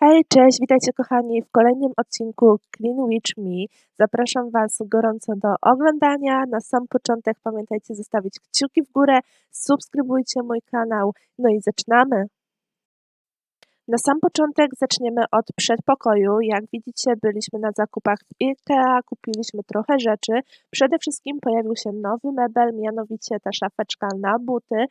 Hej, cześć, witajcie kochani w kolejnym odcinku Clean Witch Me. Zapraszam Was gorąco do oglądania. Na sam początek pamiętajcie zostawić kciuki w górę, subskrybujcie mój kanał, no i zaczynamy. Na sam początek zaczniemy od przedpokoju. Jak widzicie, byliśmy na zakupach w IKEA, kupiliśmy trochę rzeczy. Przede wszystkim pojawił się nowy mebel, mianowicie ta szafeczka na buty.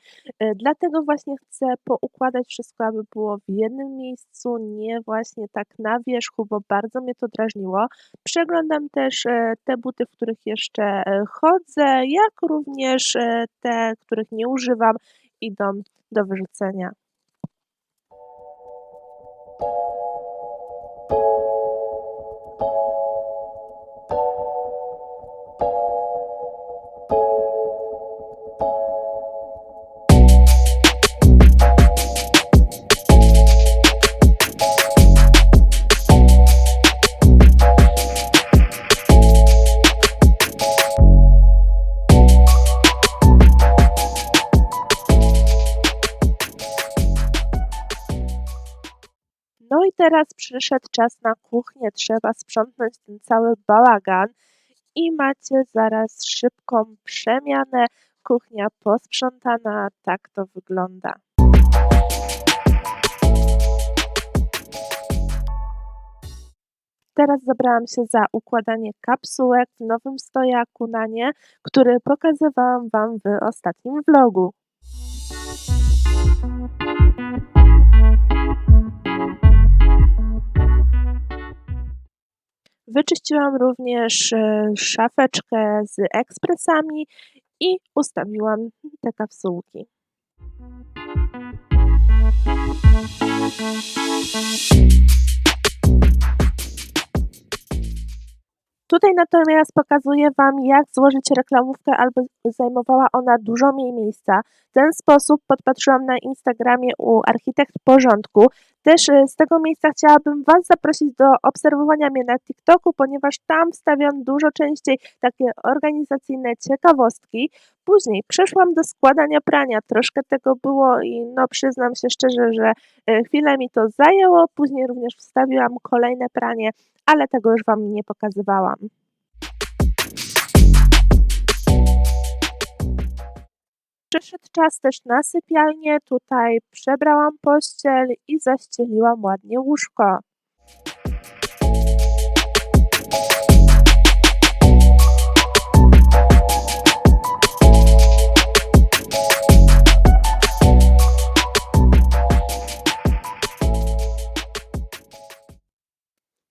Y, Dlatego właśnie chcę poukładać wszystko, aby było w jednym miejscu, nie właśnie tak na wierzchu, bo bardzo mnie to drażniło. Przeglądam też e, te buty, w których jeszcze e, chodzę, jak również te, których nie używam, idą do wyrzucenia. Teraz przyszedł czas na kuchnię. Trzeba sprzątnąć ten cały bałagan i macie zaraz szybką przemianę. Kuchnia posprzątana, tak to wygląda. Teraz zabrałam się za układanie kapsułek w nowym stojaku na nie, który pokazywałam Wam w ostatnim vlogu. Wyczyściłam również e, szafeczkę z ekspresami i ustawiłam te kapsułki. Tutaj natomiast pokazuję Wam, jak złożyć reklamówkę, aby zajmowała ona dużo mniej miejsca. W ten sposób podpatrzyłam na Instagramie u Architekt Porządku. Też e, z tego miejsca chciałabym Was zaprosić do obserwowania mnie na TikToku, ponieważ tam wstawiam dużo częściej takie organizacyjne ciekawostki. Później przeszłam do składania prania. Troszkę tego było i no przyznam się szczerze, że e, chwilę mi to zajęło. Później również wstawiłam kolejne pranie, ale tego już Wam nie pokazywałam. Przyszedł czas też na sypialnię. Tutaj przebrałam pościel i zaścieliłam ładnie łóżko.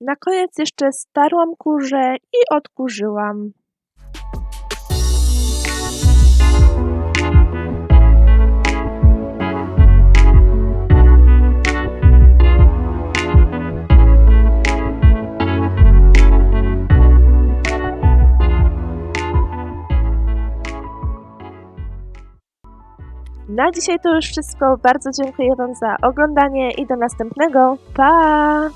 Na koniec jeszcze starłam kurze i odkurzyłam. Na dzisiaj to już wszystko. Bardzo dziękuję Wam za oglądanie i do następnego. Pa!